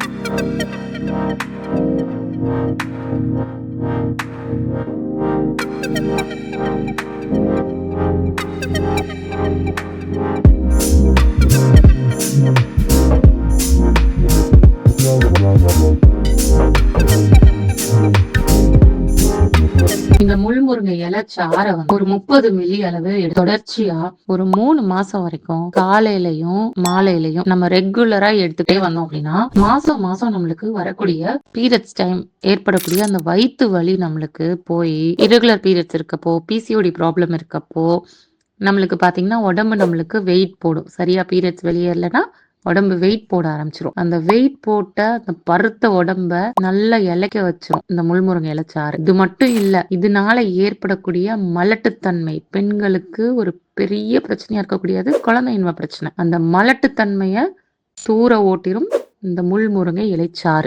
Thank you. இந்த முள்முருங்கை இலை சாரை வந்து ஒரு முப்பது மில்லி அளவு தொடர்ச்சியா ஒரு மூணு மாசம் வரைக்கும் காலையிலயும் மாலையிலயும் நம்ம ரெகுலரா எடுத்துட்டே வந்தோம் அப்படின்னா மாசம் மாசம் நம்மளுக்கு வரக்கூடிய பீரியட்ஸ் டைம் ஏற்படக்கூடிய அந்த வயிற்று வலி நம்மளுக்கு போய் irregular பீரியட்ஸ் இருக்கப்போ பிசிஓடி ப்ராப்ளம் இருக்கப்போ நம்மளுக்கு பாத்தீங்கன்னா உடம்பு நம்மளுக்கு வெயிட் போடும். சரியா பீரியட்ஸ் வெளியேறலைன்னா உடம்பு வெயிட் போட ஆரம்பிச்சிரும். அந்த வெயிட் போட்ட அந்த பருத்த உடம்ப நல்லா இலைக்க வச்சிரும். இந்த முள்முருங்கை இலைச்சாறு. இது மட்டும் இல்ல இதனால ஏற்படக்கூடிய மலட்டுத்தன்மை. பெண்களுக்கு ஒரு பெரிய பிரச்சனையா இருக்கக்கூடியது குழந்தையின்மை பிரச்சனை. அந்த மலட்டுத்தன்மைய தூர ஓட்டிரும் இந்த முள்முருங்கை இலைச்சாறு.